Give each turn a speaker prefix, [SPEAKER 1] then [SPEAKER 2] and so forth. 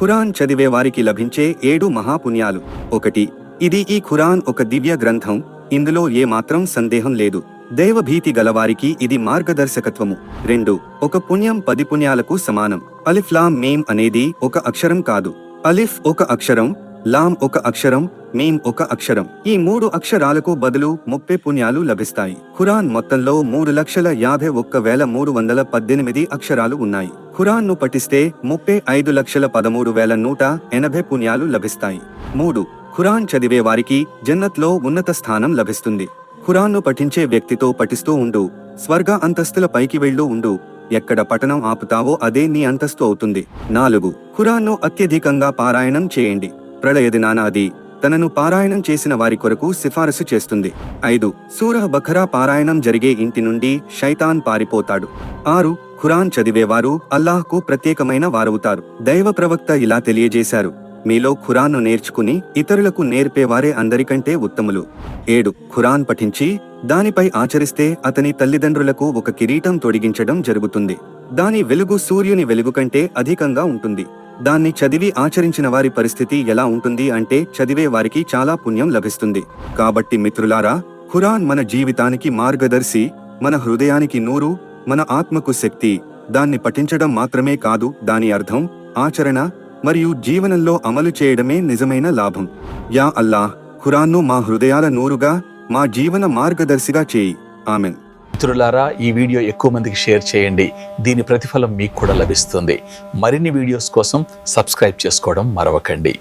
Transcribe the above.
[SPEAKER 1] ఖురాన్ చదివే వారికి లభించే ఏడు మహాపుణ్యాలు. ఒకటి ఇది ఈ ఖురాన్ ఒక దివ్య గ్రంథం ఇందులో ఏమాత్రం సందేహం లేదు. దైవభీతి గలవారికి ఇది మార్గదర్శకత్వము. రెండు ఒక పుణ్యం పది పుణ్యాలకు సమానం. అలిఫ్ లాం మేం అనేది ఒక అక్షరం కాదు. అలిఫ్ ఒక అక్షరం లాం ఒక అక్షరం మేం ఒక అక్షరం. ఈ మూడు అక్షరాలకు బదులు ముప్పై పుణ్యాలు లభిస్తాయి. ఖురాన్ మొత్తంలో మూడు లక్షల యాభై ఒక్క వేల మూడు వందల పద్దెనిమిది అక్షరాలు ఉన్నాయి. ఖురాన్ను పఠిస్తే ముప్పై ఐదు లక్షల పదమూడు వేల నూట ఎనభై పుణ్యాలు లభిస్తాయి. మూడు. ఖురాన్ చదివే వారికి జన్నత్లో ఉన్నత స్థానం లభిస్తుంది. ఖురాన్ను పఠించే వ్యక్తితో పఠిస్తూ ఉండు. స్వర్గ అంతస్తుల పైకి వెళ్ళు ఉండు. ఎక్కడ పఠనం ఆపుతావో అదే నీ అంతస్తు అవుతుంది. నాలుగు. ఖురాన్ను అత్యధికంగా పారాయణం చేయండి. ప్రళయ దినాన అది తనను పారాయణం చేసిన వారి కొరకు సిఫారసు చేస్తుంది. ఐదు సూరహ్ బఖరా పారాయణం జరిగే ఇంటి నుండి షైతాన్ పారిపోతాడు. ఆరు ఖురాన్ చదివేవారు అల్లాహ్కు ప్రత్యేకమైన వారవుతారు. దైవ ప్రవక్త ఇలా తెలియజేశారు. మీలో ఖురాన్ను నేర్చుకుని ఇతరులకు నేర్పేవారే అందరికంటే ఉత్తములు. ఏడు ఖురాన్ పఠించి దానిపై ఆచరిస్తే అతని తల్లిదండ్రులకు ఒక కిరీటం తొడిగించడం జరుగుతుంది. దాని వెలుగు సూర్యుని వెలుగు కంటే అధికంగా ఉంటుంది. దాన్ని చదివి ఆచరించిన వారి పరిస్థితి ఎలా ఉంటుంది అంటే చదివే వారికి చాలా పుణ్యం లభిస్తుంది. కాబట్టి మిత్రులారా ఖురాన్ మన జీవితానికి మార్గదర్శి మన హృదయానికి నూరు మన ఆత్మకు శక్తి. దాన్ని పఠించడం మాత్రమే కాదు దాని అర్థం ఆచరణ మరియు జీవనంలో అమలు చేయడమే నిజమైన లాభం. యా అల్లాహ్ ఖురాన్ను మా హృదయాల నూరుగా మా జీవన మార్గదర్శిగా చేయి. ఆమెన్.
[SPEAKER 2] మిత్రులారా ఈ వీడియో ఎక్కువ మందికి షేర్ చేయండి. దీని ప్రతిఫలం మీకు కూడా లభిస్తుంది. మరిన్ని వీడియోస్ కోసం సబ్స్క్రైబ్ చేసుకోవడం మరవకండి.